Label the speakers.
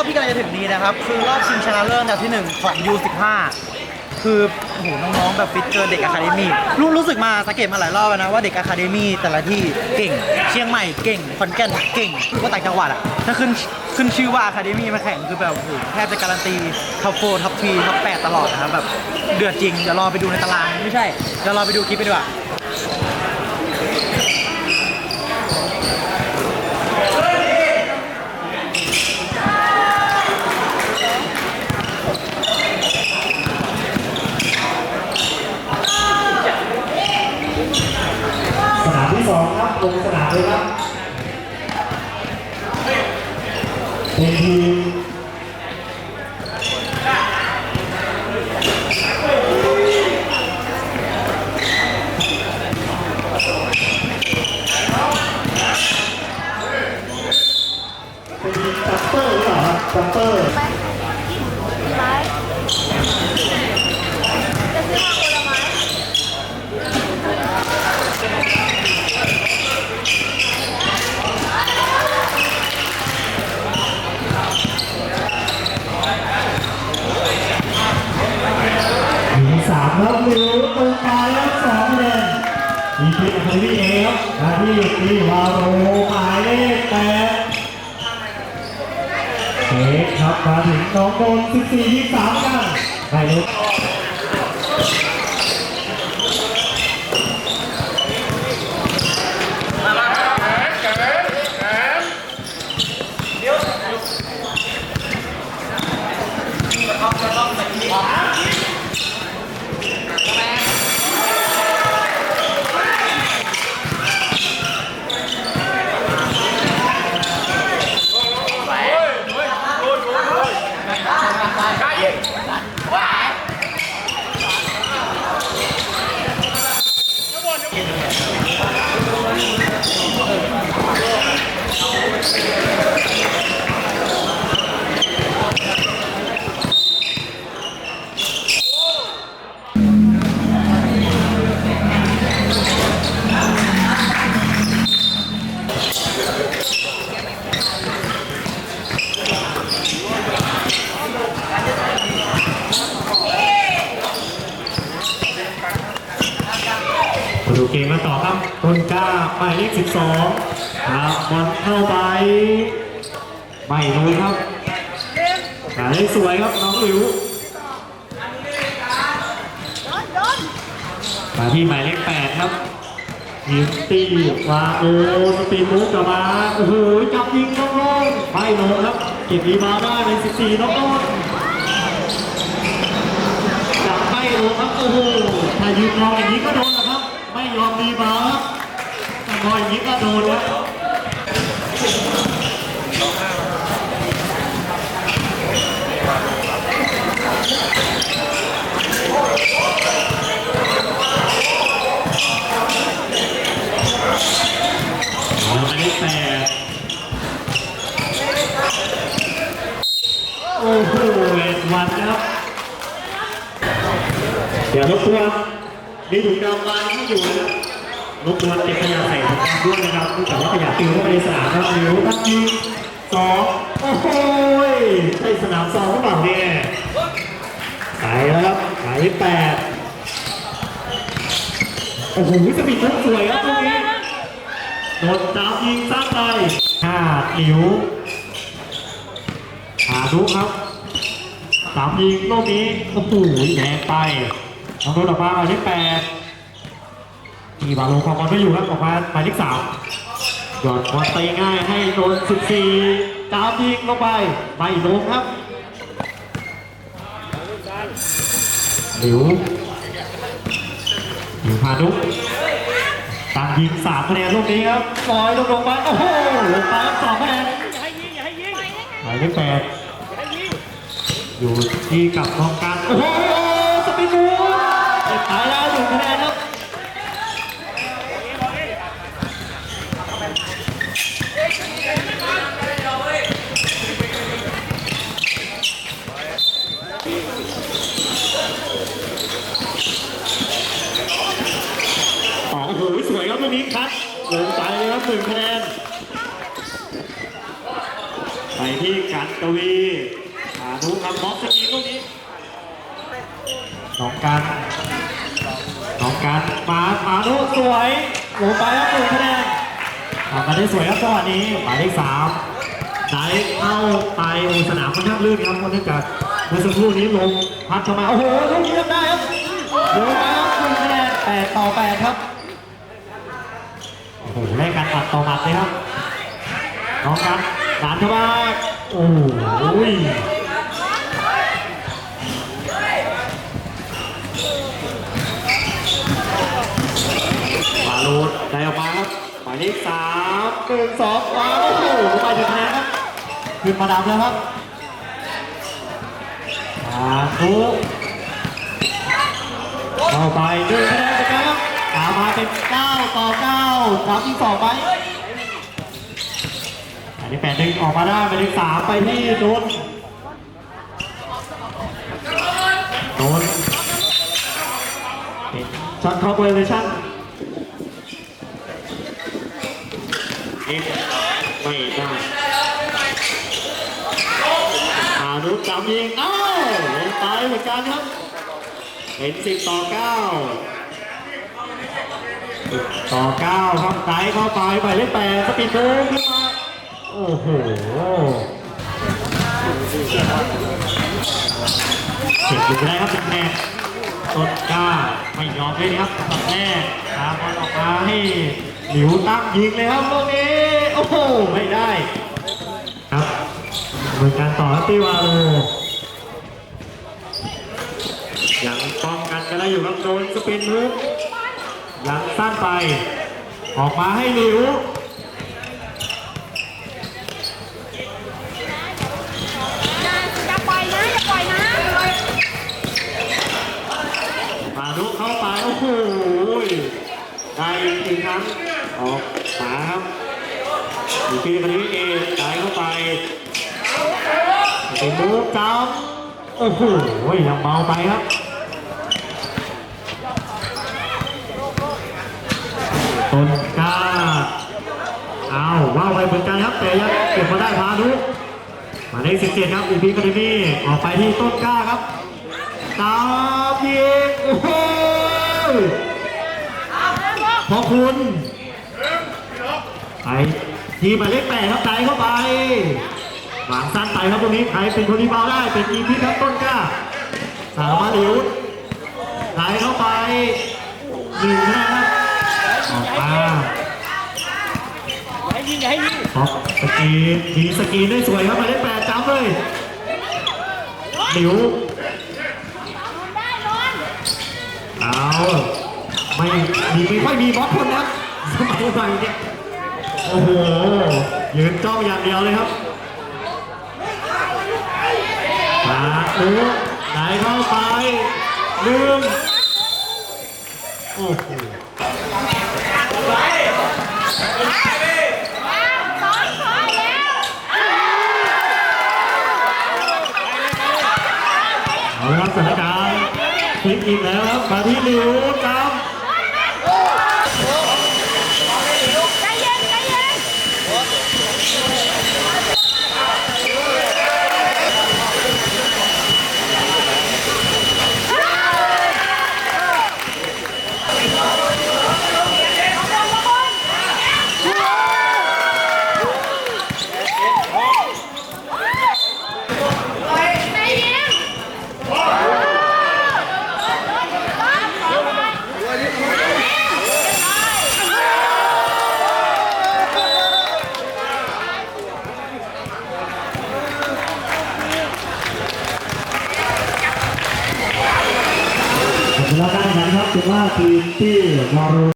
Speaker 1: อบที่กำลังจะถึงนี้นะครับ คือรอบชิงชนะเลิศอันดับที่หนึ่งของ U15 คือโอ้โหน้องๆแบบฟิตเกินเด็กอะคาเดมี่รู้รู้สึกมาสังเกตมาหลายรอบแล้วนะว่าเด็กอะคาเดมี่แต่ละที่เก่ง เชียงใหม่เก่งขอนแก่นเก่งว่าต่างจังหวัดอะถ้าขึ้นขึ้นชื่อว่าอะคาเดมี่มาแข่งคือแบบโอ้โหแทบจะการันตีท็อปโฟท็อปทีท็อปแปดตลอดนะครับแบบเดือดจริงเดี๋ยวรอไปดูในตารางไม่ใช่เดี๋ยวรอไปดูคลิปไปดีกว่า
Speaker 2: สนามที่สองครับ ลงสนามเลยครับเป็นทีมเป็นทีมจัมเปอร์หรือเปล่าครับจัมเปอร์
Speaker 3: ไหมมีไหมจะซื้อมาคนละไม้
Speaker 2: มีสามครับหรือตรงปลายแล้วสองคะแนนมีทีมอะคาเดมี่เอครับ มาที่ทีวาโรหมายเลขแปดเทคครับมาถึงน้องโดน14 23กันไปเลย มาดูเกมกันต่อ ครับต้นกล้าหมายเลข12ครับบอลเข้าไปไม่รู้ครับหมายเลขสวยครับน้องหลิวมาที่หมายเลข8ครับยิงตีมาโอ้สปีดมุกกลับมาโอ้โหจับยิงน้องโน้นไม่ลงครับเก็บรีบาวด์ได้เป็น14น้องโน้นจับไม่ลงครับโอ้โหถ้ายืนรออย่างนี้ก็โดนนะครับ ไม่ยอมรีบาวด์ครับถ้ารออย่างนี้ก็โดนแล้วหมายเลขแปดโอ้โหเอ็ดวันครับเดี๋ยวรบกวน มีถุงดำวางที่อยู่นะรับกวนเก็บขยะใส่ถุงดำด้วยนะครับเนื่องจากว่าขยะปลิวเข้าไปในสนามครับหลิวตั้งยิงสองโอ้โหใช่สนามสองหรือเปล่าเนี่ยไปแล้วครับหมายแปดโอ้โหสปีดสวยครับตรงนี้โดนจับยิงซ้ำไปห้าหลิวหาดุครับสามยิงลูกนี้โอ้โหแดงไป น้องโดนออกมาหมายเลขแปดมีบาโลคอมบอลไม่อยู่ครับออกมาหมายเลขสามหยอดบอลไปง่ายให้โดนสิบสี่จับยิงลงไปไม่ลงครับหลิวหลิวพาดุตั้งยิงสามคะแนนลูกนี้ครับลอยลงลงไปโอ้โหลงไปครับสองคะแนนหมายเลขแปดอยู่ที่กับกองกลารโอ้โหสปินบู เก็บไปแล้วหนึ่งคะแนนครับอ๋อโอ้โหสวยครับลูกนี้คัดลงไปเลยครับหนึ่งคะแนนไปที่กันกวีพานุครับบล็อกสกรีนลูกนี้ น้องกันน้องกันมาพานุสวยลงไปครับหนึ่งคะแนนมาได้สวยครับจังหวะนี้หมายเลขสามได้เข้าไปโอ้สนามค่อนข้างลื่นครับเนื่จากเมื่อสักครู่นี้ลมพัดเข้ามาโอ้โหลูกนี้ยังได้ครับลงไปครับหนึ่งคะแนนแปดต่อแปดครับโอ้โหแลกกันอัดต่อหมัดเลยครับน้องกันหลานเข้ามาโอ้ย มาลูดได้ออกมาครับหมายเลขสามหนึ่งสองมาโอ้โหไปถึงคะแนนครับขึ้นมาดำแล้วครับมาทุกเข้าไปหนึ่งคะแนนไปครับตามมาเป็นเก้าต่อเก้าสามที่สองไปอันนี้แปดดึงออกมาได้ไปดึงสามไปที่โดนโดน ช็อตเข้าไปเลยชั่นเอ็มไม่ได้อานุจำยิงเอ้าวลงไปเหมือนกันครับเป็นสิบต่อเก้าต่อเก้าครับไต่เข้าไปไปเลขแปดสปีดโค้งขึ้นมาโอ้โหเจ็บอยู่ได้ครับ ต้นกล้าไม่ยอมเลยครับตัดแรกตาบอลออกมาให้หลิวตั้งยิงเลยครับลูกนี้โอ้โหไม่ได้ ครับเหมือนการต่อที่วาโลยังป้องกันกันได้อยู่ครับโดนสปินฮุกยังสั้นไป ออกมาให้หลิว
Speaker 3: อย่าปล่อยนะอย่าปล่อยนะ
Speaker 2: มาลุเข้ ได้อีกหนึ่งครั้งออกมาครับอยู่ที่คนนี้เองได้เข้าไปเป็นมูฟจับโอ้โหยังเบาไปครับต้นก้าเอาว้าไปเหมือนกันครับ แต่ยังเก็บมาได้พานุมายเลขสิบเจ็ดครับอีพีคาเดมี่ออกไปที่ต้นกล้าครับตามยิงโอ้โห พอคุณไปทีมหมายเลขแปดครับใจเข้าไปหวางสั้นไปครับตรงนี้ใครเป็นคนที่เบาได้ เป็นอีพีครับต้นกล้า สามารถหลิวไหลเข้าไปหนึ่งนะครับออกมา
Speaker 1: ให้ยิงอย่าให้ยิง
Speaker 2: ออกสกรีนยิงสกรีได้สวยครับหมายเลขแปดจำเลยหลิว
Speaker 3: ได้นอน
Speaker 2: เอาไม่มีไม่ค่อยมีบล็อกคนนะสมัยใหม่เนี่ยโอ้โหยืนจ้องอย่างเดียวเลยครับมาอูไหนเข้าไปลืมโอ้โห
Speaker 3: สอนขอแล้ว
Speaker 2: เอาละสถานการณ์ พลิกอีกแล้วครับมาที่หลิวจำ
Speaker 3: ใจเย็นใจเย็น
Speaker 2: เวลาการแข่งขันครับถือว่า ทีมที่มารู